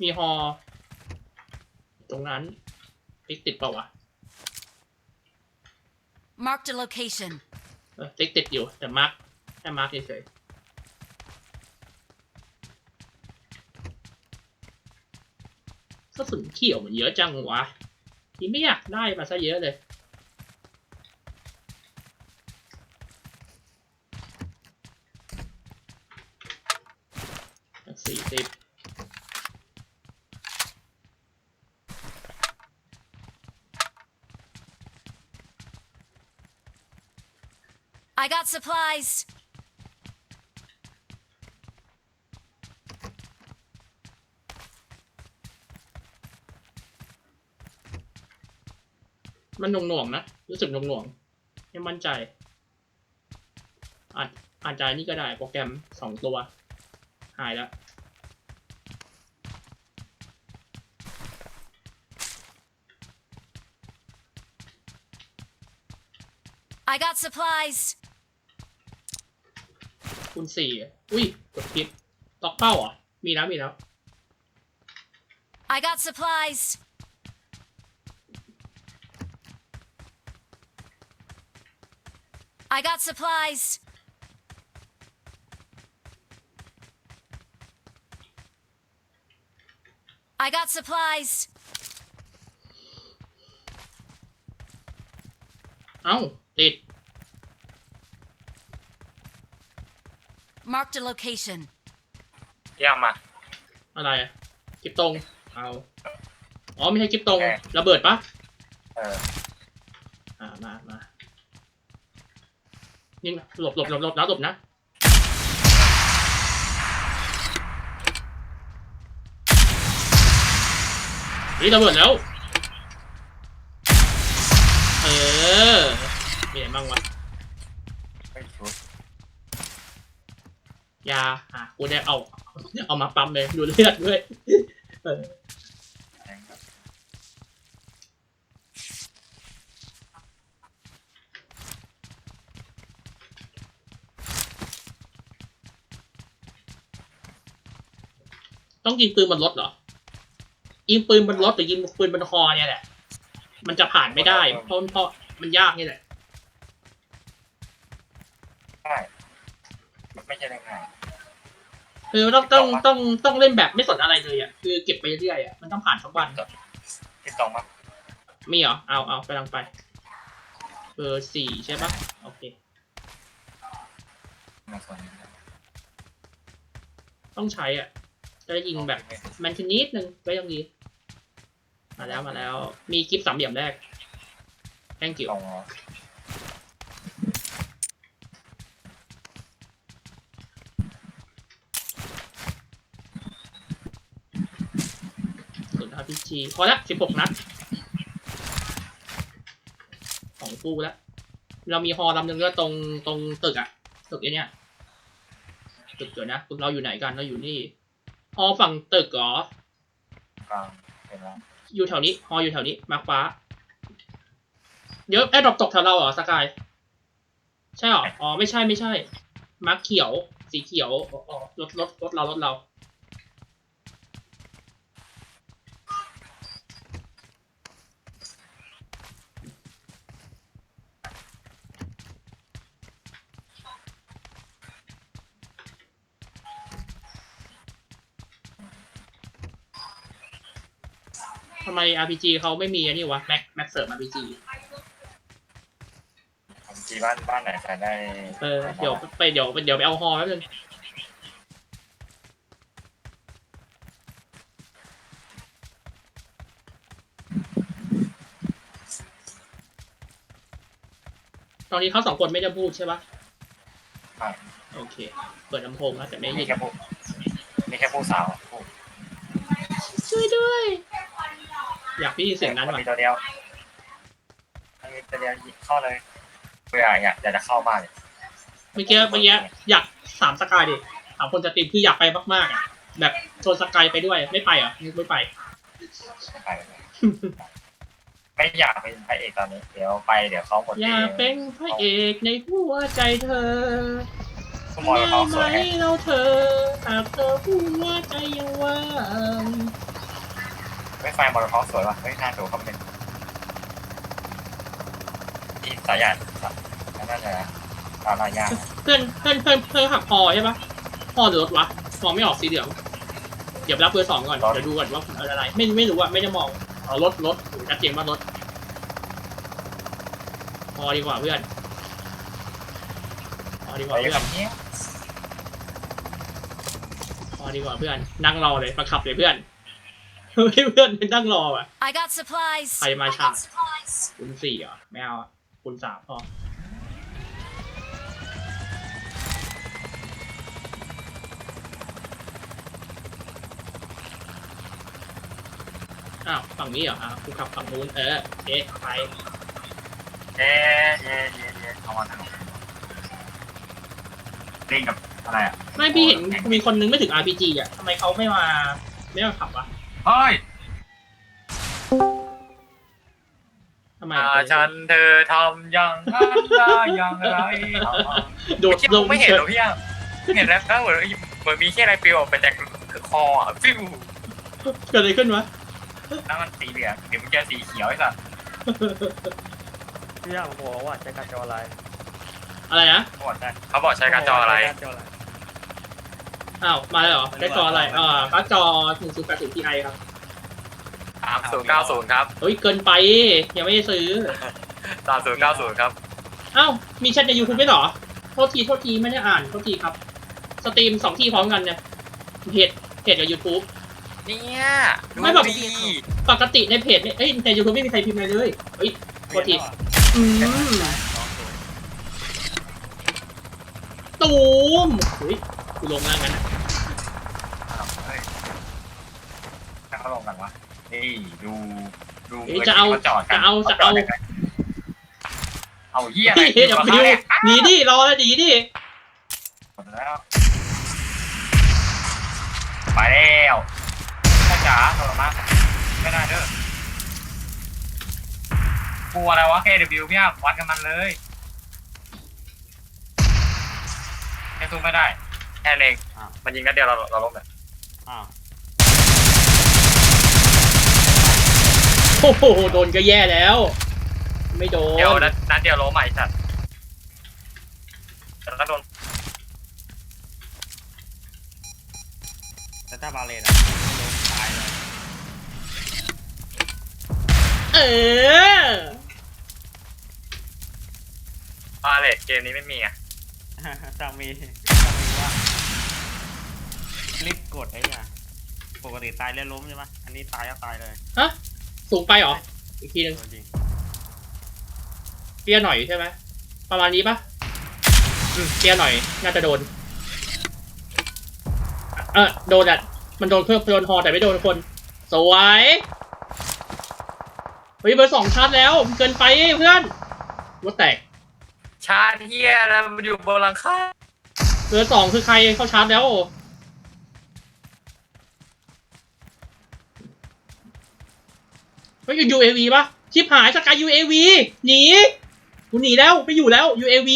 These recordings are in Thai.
มีฮอ ตรงนั้นติ๊กติดเปล่าวะ Marked a location. เออติ๊กติดอยู่แต่มาร์คแค่มาร์คเฉยๆกระสุนเขียวมันเยอะจังวะที่ไม่อยากได้มาซะเยอะเลย สี่สิบ I got supplies. มันหน่วงๆนะ รู้สึกหน่วงๆไม่มั่นใจ อาจอาจจะนี่ก็ได้โปรแกรมสองตัว หายแล้ว I got supplies. คูณสี่อุ้ย กดผิดล็อกเป้าเหรอ่ะ มีแล้ว มีแล้ว I got supplies. I got supplies. I got supplies. เอ้า ติด Marked a location. เยี่ยมมา อะไรอะกิบตรง เอา อ๋อไม่ใช่กิบตรงโอเคระเบิดปะเออ อ่ามามานี่หลบหลบหลบหลบนะหลบนะ นี่ระเบิดแล้ว เออมีอะไรบ้างวะ ไม่ชุด ยาอะกูได้เอาเอามาปั๊มเลยดูเลือดด้วยเออแรงครับต้องยิงปืนบนรถเหรอ ยิงปืนบนรถหรือยิงปืนบนคอเนี่ยแหละ มันจะผ่านไม่ได้ เพราะเพราะมันยากนี่แหละ ใช่ไม่ใช่ได้ง่าย คือต้องต้องต้องต้องเล่นแบบไม่สนอะไรเลยอะคือเก็บไปเรื่อยๆอะมันต้องผ่านสักวันที่ตรงมามีเหรอเอาเอากำลังไปเบอร์สี่ใช่ปะโอเคมาส่วนนี้นะต้องใช้อะจะได้ยิงแบบแมนชนิดนึงก็ยังดีมาแล้วมาแล้ว มีกิฟต์สามเหลี่ยมแรกแท่งเกี่ยวตรงเหรอส่วน RPG พอละสิบหกนัด ของกูแล้วเรามีฮอลำหนึ่งก็ตรงตรงตึกอะตึกไอเนี้ยตึกเดี๋ยวนะตึกเราอยู่ไหนกันเราอยู่นี่ฮอฝั่งตึกเหรอกลางเห็นแล้วอยู่แถวนี้ฮออยู่แถวนี้มาร์คฟ้าเดี๋ยวแอร์ดรอปตกแถวเราเหรอสกายใช่เหรออ๋อไม่ใช่ไม่ใช่มาร์คเขียวสีเขียวอ๋ออ๋อรถรถรถเรารถเรา ทำไม RPG เขาไม่มีอันนี้วะแม็กแม็กเสริม RPG ผมจีบ้านบ้านไหนใช้ได้เออเดี๋ยวไปเดี๋ยวเดี๋ยวไปเอาฮอแป๊บนึงตอนนี้เขาสองคนไม่ได้พูดใช่ปะใช่โอเค เปิดลำโพงแล้วแต่ไม่มียินแค่ผู้มีแค่ผู้สาวผู้ช่วยด้วย อยากได้ยินเสียงนั้นมัว่ะมีตัวเดียวมันมีตัวเดียวยิงเข้าเลยเพื่ออยากอยากจะเข้าบ้านเลยเมื่อกี้เมื่อกี้อยากสามสกายดิสามคนจะตีมคืออยากไปมากๆอะแบบชวนสกายไปด้วยไม่ไปเหรอไม่ไปไม่ไปเลยไม่อยากเป็นพระเอกตอนนี้ เดี๋ยวไปเดี๋ยวเขาหมดอยากเป็นพระเอกในหัวใจเธอขโมยเขาสวยไหมเราเธอหากเธอหัวใจยังว่าง ไม่ไฟมอเตอร์เขาสวยว่ะเฮ้ยน่าดูเขาเป็นที่สายใหญ่สัตว์น่าจะตาลายยากเพื่อนเพื่อนเพื่อนเพื่อนหักพอใช่ปะพอหรือรถวะมองไม่ออกสีเหลืองเดี๋ยวรับเบอร์สองก่อนเดี๋ยวดูก่อนว่าเป็นอะไร ไม่ไม่รู้อะไม่ได้มองเอารถรถชัดเจนว่ารถพอดีกว่าเพื่อนพอดีกไปว่าเพื่อนแบบนี้พอดีกว่าเพื่อน นั่งรอเลยมาขับเลยเพื่อน เฮ้ยเพื่อนเป็นนั่งรออะ I got supplies. ใครมา I ฉาก got supplies. คุณสี่เหรอไม่เอาอะคุณสามพออ้าวฝั่งนี้เหรออะคุณขับฝั่งนู้นเออเอ๊ะไปเย้เย้เย้เย้เอามาทำเล่นกับอะไรอะไม่พี่เห็นมีคนนึงไม่ถึง RPG อะทำไมเขาไม่มาไม่มาขับวะ เฮ้ยทำไมอาอะฉันเธอทำอย่างนั้นได้อย่างไรโดดที่ลงไม่เห็นเหรอพี่อะเห็นแล้วก็เหมือนเหมือนมีแค่อะไรปลิวออกไปจากคออะฟิวเกิดอะไรขึ้นวะแล้วมันสีเหลืองเดี๋ยวมันเจอสีเขียวไอ้สัสพี่อยากบอกว่าใช้การจออะไร อะไรนะเขาบอกใช่เขาบอกใช้การจออะไรใช้การจ ออะไรอ้าวมาแล้วเหรอได้จออะไรอ่าการ์ดจอ1080 Ti ครับสามศูนย์เก้าศูนย์ครับเฮ้ยเกินไป ยังไม่ได้ซื้อสามศูนย์เก้าศูนย์ครับอ้าวมีแชทใน YouTube ด้วยเหรอ โทษทีโทษทีไม่ได้อ่านโทษทีครับ สตรีมสองที่พร้อมกันเนี่ยเพจเพจกับ YouTube เนี่ยดูไม่แบบ ดีปกติในเพจเนี่ยเอ้ยใน YouTube ไม่มีใครพิมพ์อะไรเลยเฮ้ยโทษทีอืมตูมเฮ้ย กูลงแล้วกันนะอ้าวเฮ้ยแล้วเขาลงกันวะนี่ดูดูเฮ้ยจะเอาจอดกัจะนเอาจะเอาขจดยังไงเอาเหี้ยอะไรเฮ้ยเดี๋ยวกับไปเขาดูเนี่ยหนีดิรอแล้วหนีดิหมดแล้วไปแล้วพ่อจ๋าโทรมาไม่ได้เด้อกลัวอะไรวะ KW พี่อะวัดกันมันเลยแค่สู้ไม่ได้ แค่เล็งอ้าวมันยิงนัดเดียวเราเราล้มเลยอ้าวโอ้โหโดนก็แย่แล้ว ไม่โดนเดี๋ยวนัดนัดเดียวล้มใหม่สัตว์แล้วก็โดนแต่ถ้าบาเลนอะลงตายเลยเออพาเลทเกมนี้ไม่มีอะจังมีจังมีว่า รีบกดไอ้เนี่ยปกติตายแล้วล้มใช่ไหมอันนี้ตายแล้วตายเลยฮะสูงไปเหรอ อีกทีหนึงตัวจริงเตี้ยหน่อยใช่ไหมประมาณนี้ปะอืมเตี้ยหน่อย น่าจะโดน เออโดนอะ มันโดนเพิ่มโดนฮอแต่ไม่โดนคน สวยเฮ้ยเบอร์สองชาร์จแล้ว เกินไปเพื่อนรถแตก ชาติเฮียแล้วมันอยู่บนหลังคาเบอร์สองคือใครเข้าชาร์จแล้ว เฮ้ย UAV ปะชิบหายสกาย UAV หนีกูหนีแล้วไม่อยู่แล้ว UAV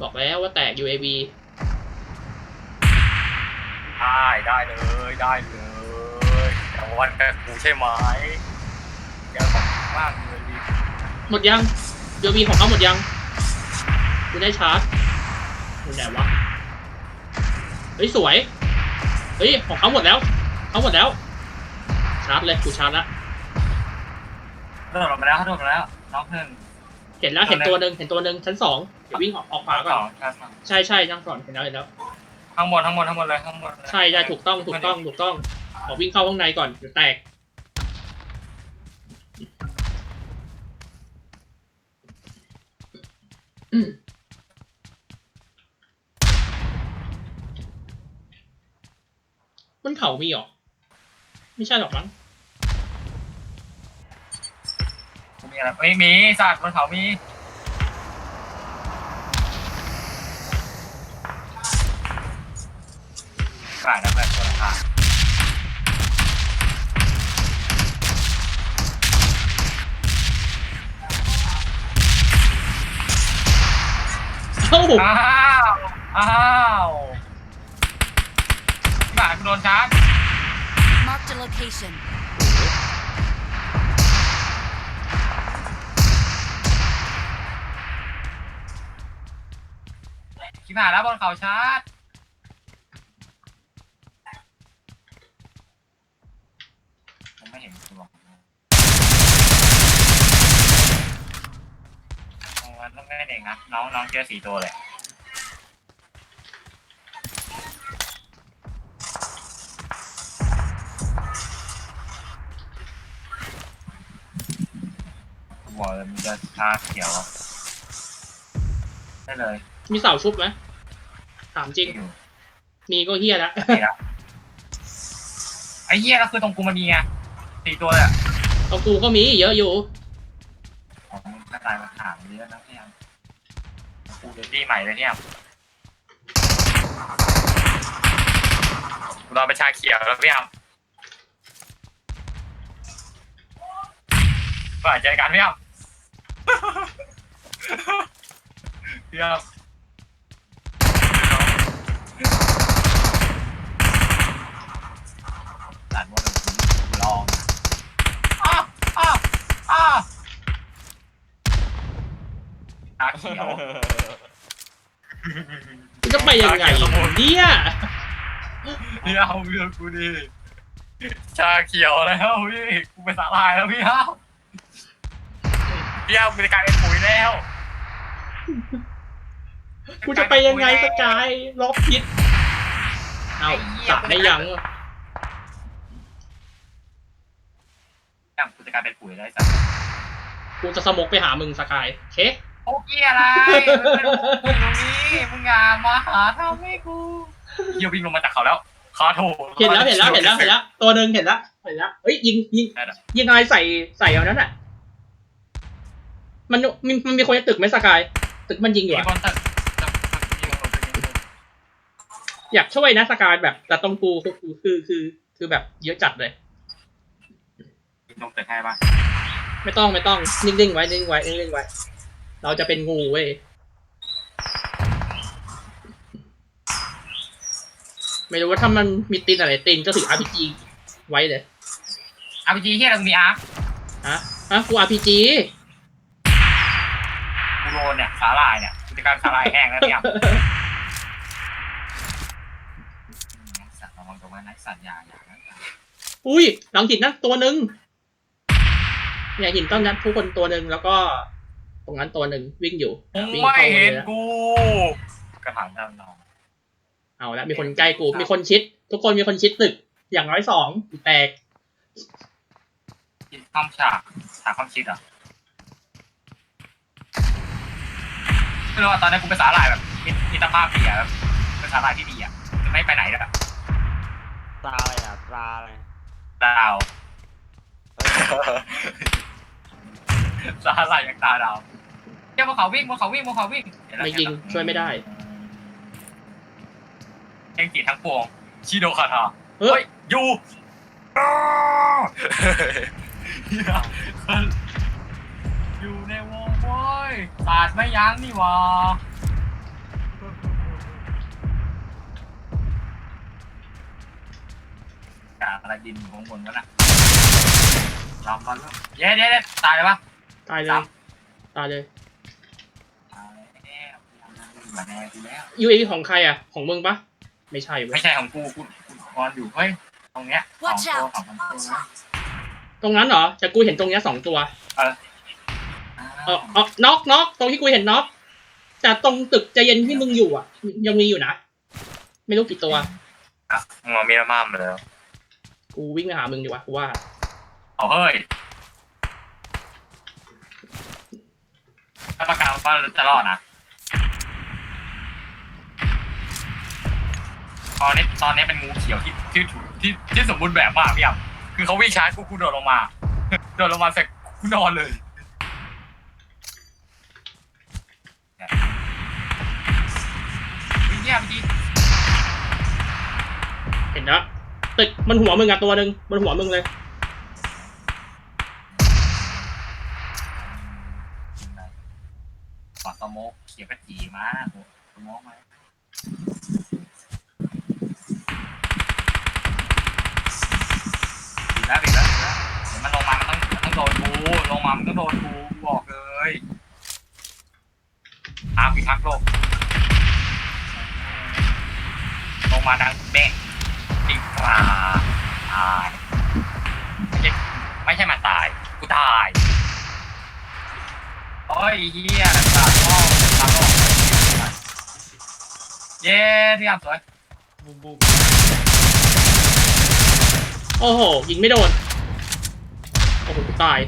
บอกแล้วว่าแตก UAV ได้ได้เลยได้เลยแต่วันกับกูใช่ไหมเดี๋ยวผมมากเลยดิหมดยัง UAV ของเขาหมดยัง กูได้ชาร์จอยู่ไหนวะ เฮ้ยสวย เฮ้ยของเขาหมดแล้วเขาหมดแล้ว ชาร์จเลยกูชาร์จละโดดลงมาแล้วเขาโดดลงมาแล้วน้องหนึ่งเห็นแล้วเห็นตัวหนึ่งเห็นตัวหนึ่งชั้นสองเดี๋ยววิ่งออกออกขวาก่สออนงชั้นสองใช่ใช่นั่งก่อนเห็นแล้วเห็นแล้วข้างบนข้างบนข้างบนเลยข้างบนเลยใช่ใช่ถูกต้องถูกต้องถูกต้องขอวิ่งเข้าข้างในก่อนเดี๋ยวแตกอืม มันเผามีหรอ ไม่ใช่หรอกมั้งมีอะไรไม่มีสัตว์บนเผามีขาดแล้วแบบคนขาดเอ้าอ้าว อ้าว ดนชาร์จ Marked a location. ชิบหายแล้วบนเขาชาร์จ ผมไม่เห็นตัวมันต้องเล่นเองนะน้องน้องเจอสี่ตัวเลย บอกเลยมันจะชาเขียวได้เลยมีเสาชุบไหมถามจริง อยู่มีก็เฮียแล้วนี่ละไอ้เหี้ยแล้วคือตรงกูมันมีไงสี่ตัวเลยอะเอากูก็มีเยอะอยู่ ของกระต่ายมาถามเยอะนะพี่ยามกูเดนดี้ใหม่เลยเนี่ยกูรอเป็นชาเขียวแล้วพี่ยามฝ่ายเจอกันพี่ยามพี่ยามตัดว่ากูลองอ้าวอ้าวอ้าวชาเขียวจะไปยังไงเนี่ยพี่เอาเรื่องกูดิชาเขียวแล้วพี่กูเป็นสาลายแล้วพี่เอาพี่เอากูจะกลายเป็นปุ๋ยแล้วกูจะไปยังไงสกายล็อกพิษเอาสับได้ยังยังกูจะกลายเป็นปุ๋ยแล้วไอ้สัสกูจะสมกไปหามึงสกายเคโอ้เกี้ยอะไรมึงเป็นมึงตรงนี้มึงงานมาหาทำให้กูเฮียวิ่งลงมาจากเขาแล้วขอโทษเห็นแล้วเห็นแล้วเห็นแล้วเห็นแล้วตัวหนึ่งเห็นแล้วเห็นแล้วเฮ้ยยิงยิงได้แล้วยิงอะไรใส่ใส่เอานั้นอะ มันมันมันมีคนในตึกไหมสกาย ตึกมันยิงอยู่มีอะคนตึกตึกตึกยิงลงตึกยิงลงอยากช่วยนะสกายแบบแต่ตรงกูคือคือคือคือแบบเยอะจัดเลย ลงตึกให้ปะไม่ต้องไม่ต้องนิ่งๆไว้นิ่งๆไว้นิ่งๆไว้ เราจะเป็นงูเว้ยไม่รู้ว่าถ้ามันมีตีนอะไรตีนก็ถือ RPG ไว้เลยอาร์พีจีเฮียเรามีอาร์ฮะฮะกู RPG กูโด นเนี่ยสาลายเนี่ยกูจะกลายเป็นสาลายแห้งแล้วเนี่ยสัตว์ระวังตรงนั้นนะสัตว์ยาอย่างนั้นอุ้ยหลังหินนั่นตัวหนึ่งเนี่ยหินต้นนั้นทุกคนตัวหนึ่งแล้วก็ ตรงนั้นตัวหนึ่งวิ่งอยู่มึงวิ่งไม่เข้ามาเห็นเลยนะกู กระถางด้านนอกเอาละมีคนใกล้กูมีคนชิด ทุกคนมีคนชิดตึก อย่างน้อยสองแตกคิดข้ามฉากฉากข้ามชิดเหรอะ ไม่รู้ว่าตอนนี้กูเป็นสาหร่ายแบบมิตรมิตรภาพดีอะแบบเป็นสาหร่ายที่ดีอะจะไม่ไปไหนเลยอะตราอะไรอะตราอะไรดาวสาหร่ายยังตาดาวเจ้าบนเขาวิ่งบนเขาวิ่งบนเขาวิ่งเห็นแล้วไม่ยิงช่วยไม่ได้เองจีทั้งปวงชิโดคาทาเฮ้เฮ้ยยอยู่อ้าวเหี้ยอยู่ในวงเว้ ยสาดไม่ยั้งนี่หวะกาอะไรดินอยู่ข้างบนวะน่ะลองมาแล้วเย้เย้เย้ตายเลยปะ ตายเลยตายเลย ตายแล้วมาแน่กูแล้ว UAV ของใครอะ ของมึงปะไม่ใช่เว้ไม่ยใช่ของกูกูกูนอนอยู่เฮ้ยตรงเนี้ยสอง Watch ตัว out สองตัวนะตรงนั้นเหรอแต่กูเห็นตรงเนี้ยสองตัว เออ เออน็อกน็อกตรงที่กูเห็นน็อกแต่ตรงตึกใจเย็นที่มึงอยู่อะ ยังมีอยู่นะ ไม่รู้กี่ตัว อะงอมีน้ำมันมาแล้วกูวิ่งไปหามึงดีกว่ากูว่า เอาเฮ้ยถ้าประกาศว่าจะรอดนะตอนนี้ตอนนี้เป็นงูเขียวที่ที่ถูกที่ที่สมบูรณ์แบบมากพี่อะคือเขาวิ่งช้ากูกูโดดลงมา โดดลงมาเสร็จกูนอนเลย แย่เมื่อกี้เห็นนะตึกมันหัวมึงอะตัวหนึ่งมันหัวมึงเลยปอดสโมกเขียวกระจีมากมอไหมดีแล้วดีแล้วดีแล้วเดี๋ยวมันลงมา มันต้องมันต้องโดนกูลงมา มันต้องโดนกูกูบอกเลยอาพิทักษ์โลกล งมาดังเบ้งดิกราตายไม่ใช่ไม่ใช่มาตาย กูตาย โอ้ยเฮียตาโลกตาโลกเย้ที่อ่ำสวยบุ้มบุ้มโอ้โหยิงไม่โดน โอ้โหกูตาย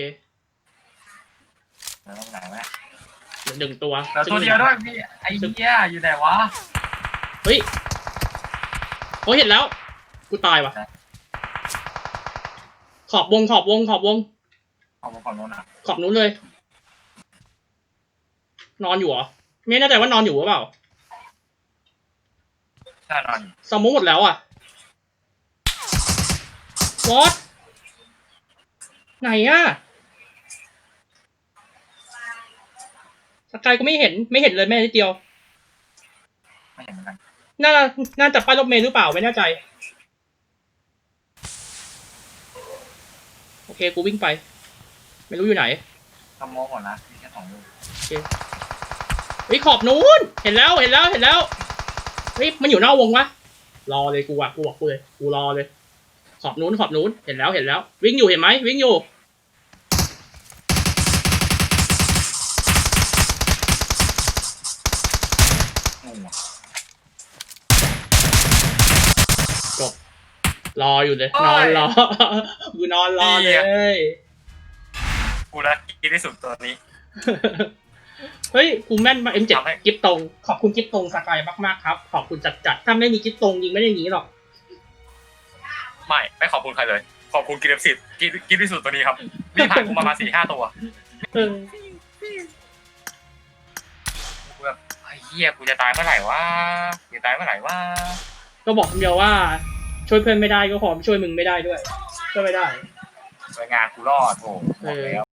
เคเดี๋ยวเราไปไหนวะเหลือหนึ่งตัวเหลือตัวเดียวด้วยพี่ไอ้เหี้ยอยู่ไหนวะเฮ้ยโอ้ยเห็นแล้ว กูตายว่ะ ขอบวงขอบวงขอบวง เอามาก่อนโน้นอะขอบนู้นเลย นอนอยู่เหรอไม่แน่ใจว่านอนอยู่หรือเปล่าใช่นอนอยู่สมองหมดแล้วอะวอตไหนอะ สกายก็ไม่เห็นไม่เห็นเลยแม่นิดเดียว ไม่เห็นเหมือนกันน่าน่าจะป้ายรถเมล์หรือเปล่าไม่แน่ใจ โอเค กูวิ่งไป ไม่รู้อยู่ไหนทำโมก่อนนะมีแค่สองลูกเฮ้ยขอบนู้น เห็นแล้วเห็นแล้วเห็นแล้วเฮ้ยมันอยู่นอกวงวะรอเลยกูอะกูบอกกูเลยกูรอเลย ขอบนู้นขอบนู้นเห็นแล้วเห็นแล้ว วิ่งอยู่เห็นไหมวิ่งอยู่ รออยู่เลย นอนรอ กูนอนรอเลย กูรักกีที่สุดตัวนี้ เฮ้ย กูแม่นมา M7 ทำให้กิฟตรง ขอบคุณกิฟตรงสกายมากๆครับ ขอบคุณจัดจัดๆถ้าไม่มีกิฟตรงยิงไม่ได้อย่างนี้หรอก ไม่ ไม่ขอบคุณใครเลย ขอบคุณกีที่สุดกีกีที่สุดตัวนี้ครับ มีผ่านกูมามาสี่ห้าตัวเออกูแบบไอ้เหี้ยกูจะตายเมื่อไหร่วะกูจะตายเมื่อไหร่วะก็บอกคำเดียวว่า ช่วยเพื่อนไม่ได้ก็หอมช่วยมึงไม่ได้ด้วย ก็ไม่ได้ สวยงานกูรอดโถบอกแล้ว